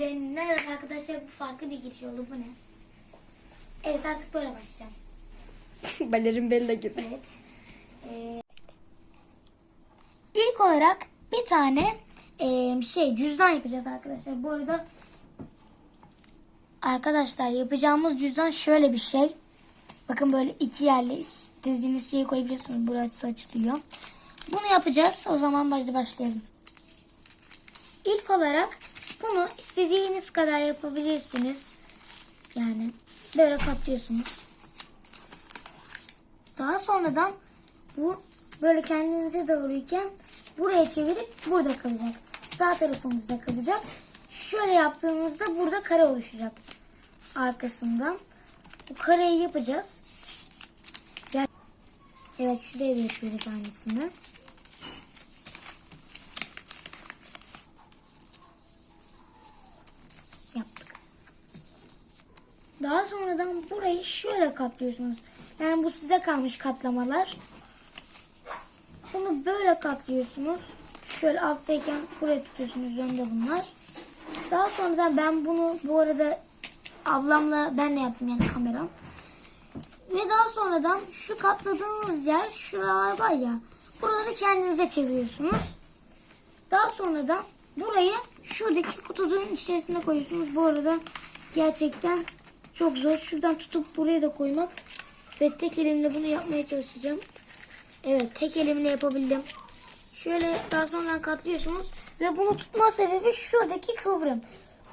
Merhaba arkadaşlar. Bu farklı bir giriş oldu. Bu ne? Evet artık böyle başlayacağım. Balerin Bella gibi. Evet. Ee, ilk olarak bir tane ee, şey cüzdan yapacağız arkadaşlar. Bu arada arkadaşlar yapacağımız cüzdan şöyle bir şey. Bakın böyle iki yerli istediğiniz şeyi koyabiliyorsunuz. Burası açılıyor. Bunu yapacağız. O zaman başla başlayalım. İlk olarak istediğiniz kadar yapabilirsiniz. Yani böyle katlıyorsunuz. Daha sonradan bu böyle kendinize doğruyken buraya çevirip burada kalacak. Sağ tarafımızda kalacak. Şöyle yaptığımızda burada kare oluşacak. Arkasından. Bu kareyi yapacağız. Evet şuraya da yapıyoruz aynısını. Daha sonradan burayı şöyle katlıyorsunuz. Yani bu size kalmış katlamalar. Bunu böyle katlıyorsunuz. Şöyle alttayken buraya tutuyorsunuz önde bunlar. Daha sonradan ben bunu bu arada ablamla ben de yaptım yani kameram. Ve daha sonradan şu katladığınız yer şuralar var ya. Buraları kendinize çeviriyorsunuz. Daha sonradan burayı şuradaki kutunun içerisine koyuyorsunuz. Bu arada gerçekten çok zor. Şuradan tutup buraya da koymak. Ve tek elimle bunu yapmaya çalışacağım. Evet tek elimle yapabildim. Şöyle daha sonradan katlıyorsunuz. Ve bunu tutma sebebi şuradaki kıvrım.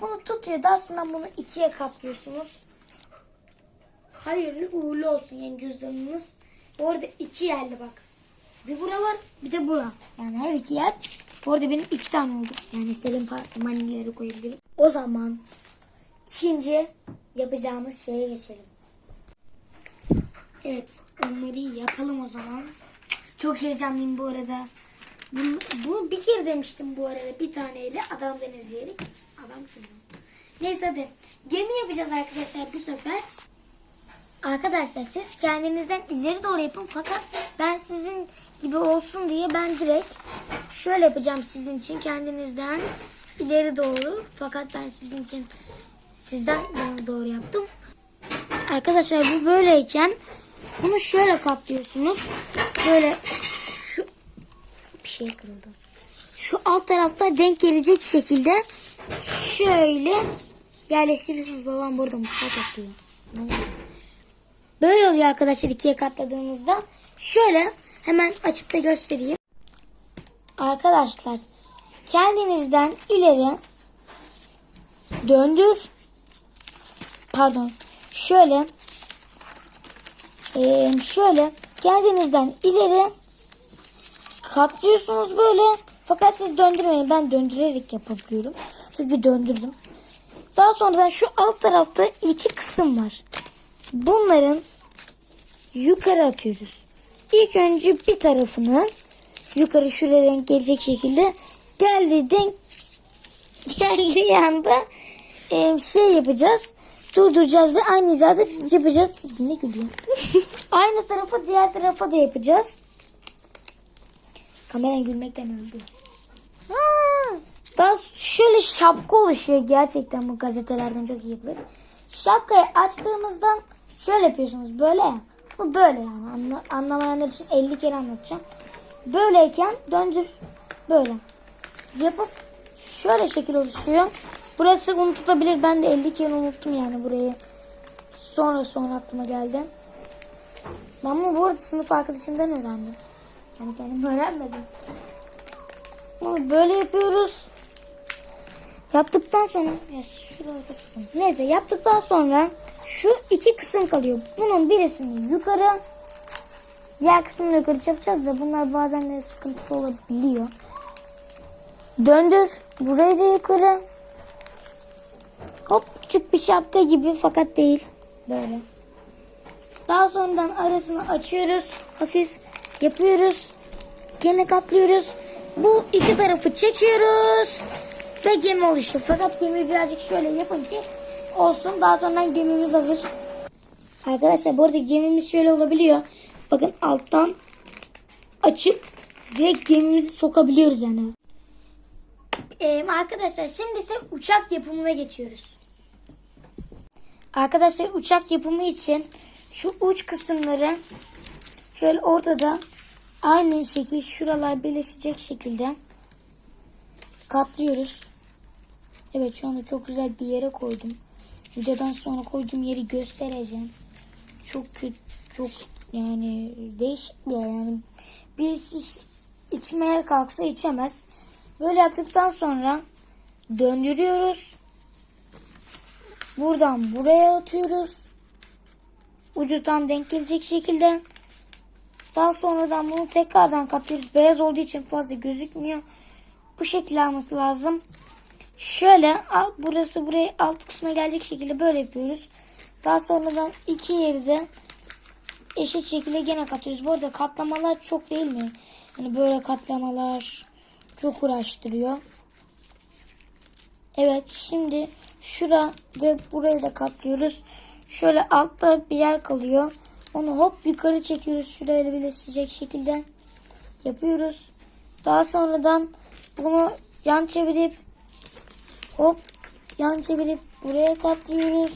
Bunu tutuyor. Daha sonra bunu ikiye katlıyorsunuz. Hayırlı uğurlu olsun yani cüzdanınız. Bu arada iki yerli bak. Bir bura var bir de bura. Yani her iki yer. Bu arada benim iki tane oldu. Yani farklı manileri koyabilirim. O zaman Çince yapacağımız şeye geçelim. Evet onları yapalım o zaman. Çok heyecanlıyım bu arada. Bu, bu bir kere demiştim bu arada bir taneyle adamdan izleyerek. Adam kim? Neyse hadi. Gemi yapacağız arkadaşlar bu sefer. Arkadaşlar siz kendinizden ileri doğru yapın fakat ben sizin gibi olsun diye ben direkt şöyle yapacağım sizin için kendinizden ileri doğru fakat ben sizin için sizden doğru yaptım. Arkadaşlar bu böyleyken bunu şöyle kaplıyorsunuz. Böyle şu bir şey kırıldı. Şu alt tarafta denk gelecek şekilde şöyle yerleştiriyorsunuz. Babam burada mutfak yapıyor. Böyle oluyor arkadaşlar ikiye katladığımızda. Şöyle hemen açıp da göstereyim. Arkadaşlar kendinizden ileri döndür. Pardon. Şöyle eee, şöyle kendinizden ileri katlıyorsunuz böyle. Fakat siz döndürmeyin. Ben döndürerek yapabiliyorum. Çünkü döndürdüm. Daha sonradan şu alt tarafta iki kısım var. Bunların yukarı atıyoruz. İlk önce bir tarafını yukarı şuraya denk gelecek şekilde geldi denk geldiği anda e, şey yapacağız. Durduracağız ve aynı hizada yapacağız. Ne gülüyor? aynı tarafa diğer tarafa da yapacağız. Kameran gülmekten öldü. Ha! Daha şöyle şapka oluşuyor gerçekten bu gazetelerden çok iyi yapılır. Şapkayı açtığımızda şöyle yapıyorsunuz böyle ya. Bu böyle yani Anla, anlamayanlar için 50 kere anlatacağım. Böyleyken döndür böyle. Yapıp şöyle şekil oluşuyor. Burası unutulabilir. Ben de 50 kere unuttum yani burayı. Sonra sonra aklıma geldi. Ben bunu bu arada sınıf arkadaşımdan öğrendim. Yani kendim öğrenmedim. Bunu böyle yapıyoruz. Yaptıktan sonra ya. Neyse yaptıktan sonra şu iki kısım kalıyor. Bunun birisini yukarı diğer kısmını yukarı yapacağız da bunlar bazen de sıkıntı olabiliyor. Döndür. Burayı da yukarı. Hop küçük bir şapka gibi fakat değil. Böyle. Daha sonradan arasını açıyoruz. Hafif yapıyoruz. Gene katlıyoruz. Bu iki tarafı çekiyoruz. Ve gemi oluştu. Fakat gemi birazcık şöyle yapın ki olsun. Daha sonra gemimiz hazır. Arkadaşlar bu arada gemimiz şöyle olabiliyor. Bakın alttan açıp direkt gemimizi sokabiliyoruz yani. Ee, arkadaşlar şimdi ise uçak yapımına geçiyoruz. Arkadaşlar uçak yapımı için şu uç kısımları şöyle ortada aynı şekil şuralar birleşecek şekilde katlıyoruz. Evet şu anda çok güzel bir yere koydum. Videodan sonra koyduğum yeri göstereceğim. Çok kötü, çok yani değişik bir yer yani. Birisi içmeye kalksa içemez. Böyle yaptıktan sonra döndürüyoruz. Buradan buraya atıyoruz. Ucu tam denk gelecek şekilde. Daha sonradan bunu tekrardan katlıyoruz. Beyaz olduğu için fazla gözükmüyor. Bu şekilde alması lazım. Şöyle alt, burası buraya alt kısma gelecek şekilde böyle yapıyoruz. Daha sonradan iki yeri de eşit şekilde gene katlıyoruz. Bu arada katlamalar çok değil mi? Hani böyle katlamalar çok uğraştırıyor. Evet şimdi şura ve burayı da katlıyoruz. Şöyle altta bir yer kalıyor. Onu hop yukarı çekiyoruz. Şurayla birleşecek şekilde yapıyoruz. Daha sonradan bunu yan çevirip hop yan çevirip buraya katlıyoruz.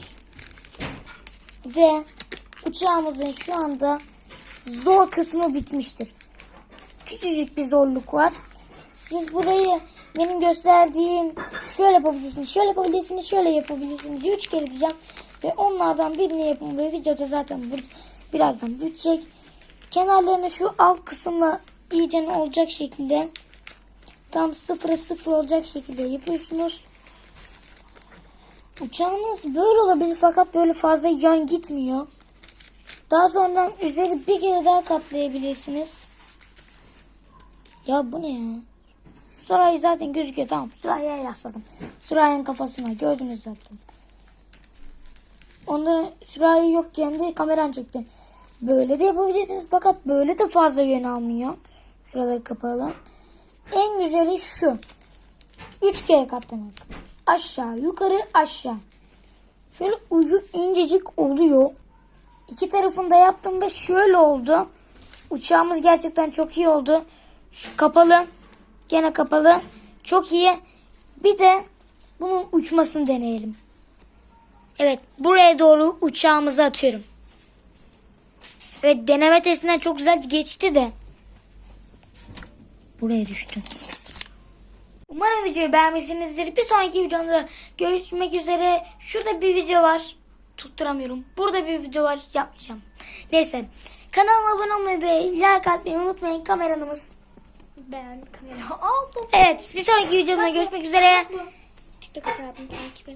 Ve uçağımızın şu anda zor kısmı bitmiştir. Küçücük bir zorluk var. Siz burayı benim gösterdiğim şöyle yapabilirsiniz, şöyle yapabilirsiniz, şöyle yapabilirsiniz üç kere diyeceğim. Ve onlardan birini yapın ve videoda zaten bu birazdan bitecek. Kenarlarını şu alt kısımla iyice olacak şekilde tam sıfıra sıfır olacak şekilde yapıyorsunuz. Uçağınız böyle olabilir fakat böyle fazla yan gitmiyor. Daha sonra üzeri bir kere daha katlayabilirsiniz. Ya bu ne ya? Surayı zaten gözüküyor tamam. Surayı yasladım. Surayın kafasına gördünüz zaten. Onda Surayı yokken de kameran çekti. Böyle de yapabilirsiniz fakat böyle de fazla yön almıyor. Şuraları kapalı. En güzeli şu. Üç kere katlamak. Aşağı yukarı aşağı. Şöyle ucu incecik oluyor. İki tarafını da yaptım ve şöyle oldu. Uçağımız gerçekten çok iyi oldu. Şu kapalı. Gene kapalı. Çok iyi. Bir de bunun uçmasını deneyelim. Evet buraya doğru uçağımızı atıyorum. Evet deneme testinden çok güzel geçti de. Buraya düştü. Umarım videoyu beğenmişsinizdir. Bir sonraki videomda görüşmek üzere. Şurada bir video var. Tutturamıyorum. Burada bir video var. Yapmayacağım. Neyse. Kanalıma abone olmayı ve like atmayı unutmayın. Kameramız. Ben kamera aldım. Evet. Bir sonraki videomda görüşmek üzere. TikTok hesabımı takip et.